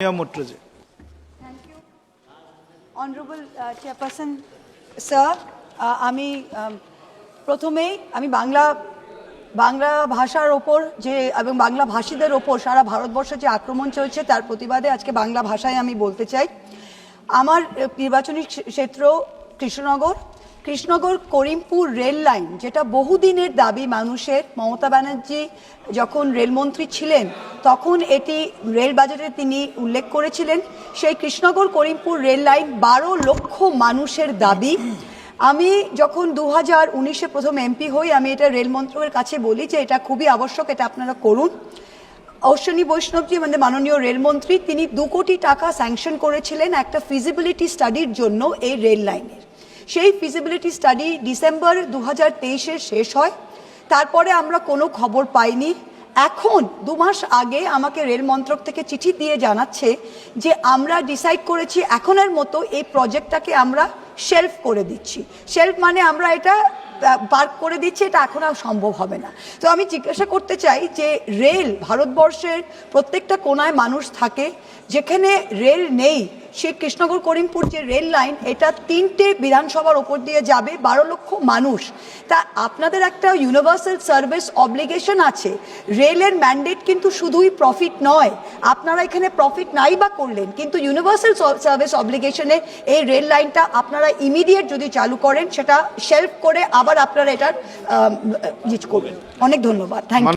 Sonia Mutterjee. Thank you. Honorable uh, uh, আমি um, প্রথমেই আমি বাংলা বাংলা ভাষার ওপর যে এবং বাংলা ভাষীদের ওপর সারা ভারতবর্ষে যে আক্রমণ চলছে তার প্রতিবাদে আজকে বাংলা ভাষায় আমি বলতে চাই আমার নির্বাচনী ক্ষেত্র কৃষ্ণনগর কৃষ্ণনগর করিমপুর রেল লাইন, যেটা বহুদিনের দাবি মানুষের, মমতা ব্যানার্জি যখন রেলমন্ত্রী ছিলেন, তখন এটি রেল বাজেটে তিনি উল্লেখ করেছিলেন। সেই কৃষ্ণনগর করিমপুর রেল লাইন বারো লক্ষ মানুষের দাবি। আমি যখন দু হাজার উনিশে প্রথম এমপি হই, আমি এটা রেল মন্ত্রকের কাছে বলি যে এটা খুবই আবশ্যক, এটা আপনারা করুন। অশ্বিনী বৈষ্ণবজি মানে মাননীয় রেলমন্ত্রী, তিনি দু কোটি টাকা স্যাংশন করেছিলেন একটা ফিজিবিলিটি স্টাডির জন্য এই রেল লাইনের। সেই ফিজিবিলিটি স্টাডি ডিসেম্বর দু হাজার শেষ হয়। তারপরে আমরা কোনো খবর পাইনি। এখন দু মাস আগে আমাকে রেল মন্ত্রক থেকে চিঠি দিয়ে জানাচ্ছে যে আমরা ডিসাইড করেছি এখনের মতো এই প্রজেক্টটাকে আমরা শেলফ করে দিচ্ছি। শেলফ মানে আমরা এটা পার্ক করে দিচ্ছে, এটা এখন আর সম্ভব হবে না। তো আমি জিজ্ঞাসা করতে চাই যে রেল ভারতবর্ষের প্রত্যেকটা কোনায় মানুষ থাকে, যেখানে রেল নেই সেই কৃষ্ণনগর করিমপুর যে রেল লাইন এটা তিনটে বিধানসভার ওপর দিয়ে যাবে বারো লক্ষ মানুষ। তা আপনাদের একটা ইউনিভার্সাল সার্ভিস অবলিগেশন আছে। রেলের ম্যান্ডেট কিন্তু শুধুই প্রফিট নয়। আপনারা এখানে প্রফিট নাই বা করলেন কিন্তু ইউনিভার্সাল সার্ভিস অব্লিগেশনে এই রেল লাইনটা আপনারা ইমিডিয়েট যদি চালু করেন সেটা শেলফ করে আবার আপনারা এটার আহ, ইয়ে করবেন। অনেক ধন্যবাদ। Thank you